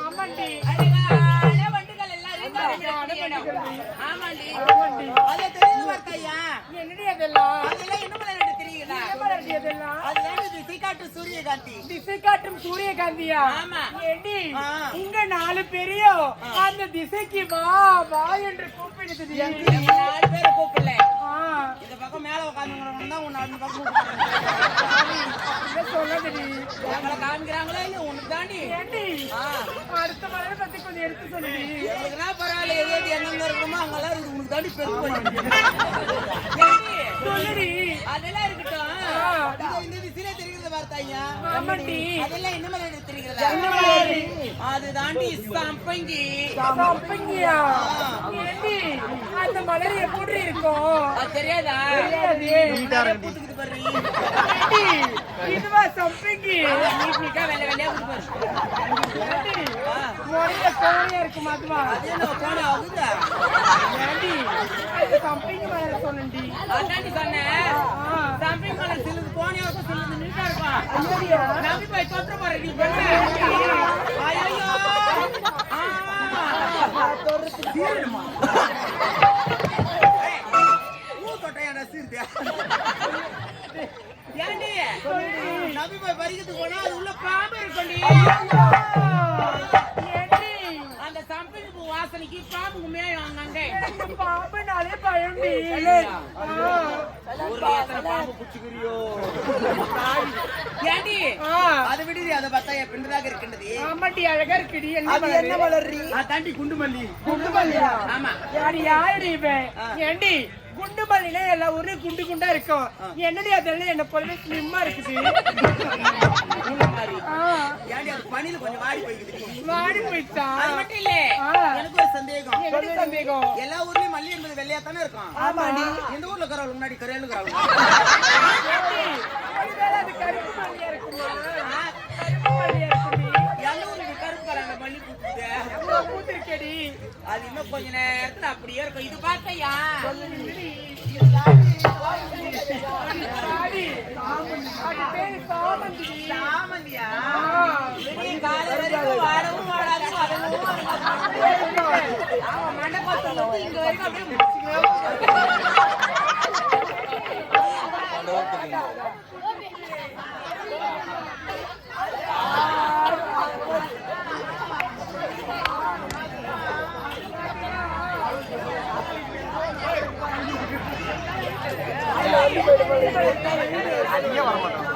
ஆமாண்டி. அழகான வண்டுகள் வார்த்தை திசைக்காட்டு சூரியகாந்தி. திசை காட்டும் சூரியகாந்தியா ஆ. உங்க நாலு பெரியும் அந்த திசைக்கு வா வா என்று கூப்பிடுது நாலு பேரை கூப்பிடல. இந்த பக்கம் மேல உட்கார்ந்துக்கிறவங்க தான் உன்னை அந்த பக்கம் சொல்லாதடி எங்களை காமிக்கிறாங்களா இல்லையா? உனக்கு தாண்டி. அடுத்த மலரை பத்தி கொஞ்சம் எடுத்து சொல்லுடி எங்களுக்குன்னா பரவாயில்ல, எது எது எங்கெங்க இருக்குமோ அங்கெல்லாம் இருக்குது. உனக்கு தாண்டி பெருசு அதெல்லாம் இருக்கட்டும். பார்த்தாயா? அதெல்லாம் என்ன மலர் தெரிகிறதா? என்ன மலர்? அது தாண்டி சம்பங்கி சப்பங்கியா ஏண்டி அந்த மலர் எப்படி இருக்கும் தெரியாதா தெரியாது. இதுவா சப்பங்கி நீட் நீட்டா வெள்ளை வெள்ளையா பூத்து பாரு. ஏண்டி முறையில கோணம் ஆகுதா? ஏண்டி அது சப்பங்கி மலர் சொன்னடி அதாண்டி சொன்னேன். சம்பங்கி மலர் சிலது கோணையா இருக்கும், சிலது நீட்டா இருக்கும். ஐயா நம்பி போய் நீ பெண்ணு. ஏண்டி? நம்பி பறிக்கிறதுக்கு போனா அது உள்ள பாம்பு இருக்கும்டி. வாசனைக்கு பாம்பு அங்கங்கே. எனக்கு பாம்புனாலே ஆ. ஊர்ல எத்தனை பாம்பு பிடிச்சுக்கிறியோ? ஏண்டி? ஆ. அதை விடுடி, அதை பார்த்தா என் பின்னதாக இருக்கின்றது. ஆமாண்டி அழகா இருக்குடி என்ன அது என்ன மலர்றி? அதாண்டி குண்டுமல்லி. குண்டுமல்லியா ஆமா. யாரு யாருடி இவன் ஏண்டி குண்டு மல்லினா எல்லா ஊர்லயும் குண்டு குண்டா இருக்கும். என்னடி அதெல்லாம் என்ன போலவே ஸ்லிம்மா இருக்குது? பனியில கொஞ்சம் வாடி போய்க்குது. வாடி அது மட்டும் இல்ல, ஆ. எனக்கு ஒரு சந்தேகம். என்னடி சந்தேகம்? எல்லா ஊர்லயும் மல்லி என்பது வெள்ளையா தானே இருக்கும்? ஆமாடி. இந்த ஊர்ல இருக்கிறவங்க முன்னாடி கரையாளு அது இன்னும் கொஞ்ச நேரத்துல அப்படியே இருக்கும் இது பார்த்தையா ஆடி, சாமந்தியா ஆ. விடிய வரைக்கும் வாடவும் வாடாது வதங்கவும் வதங்காது. ஆமா இங்க வரைக்கும் அப்படியே நீங்க வர மாட்டோம்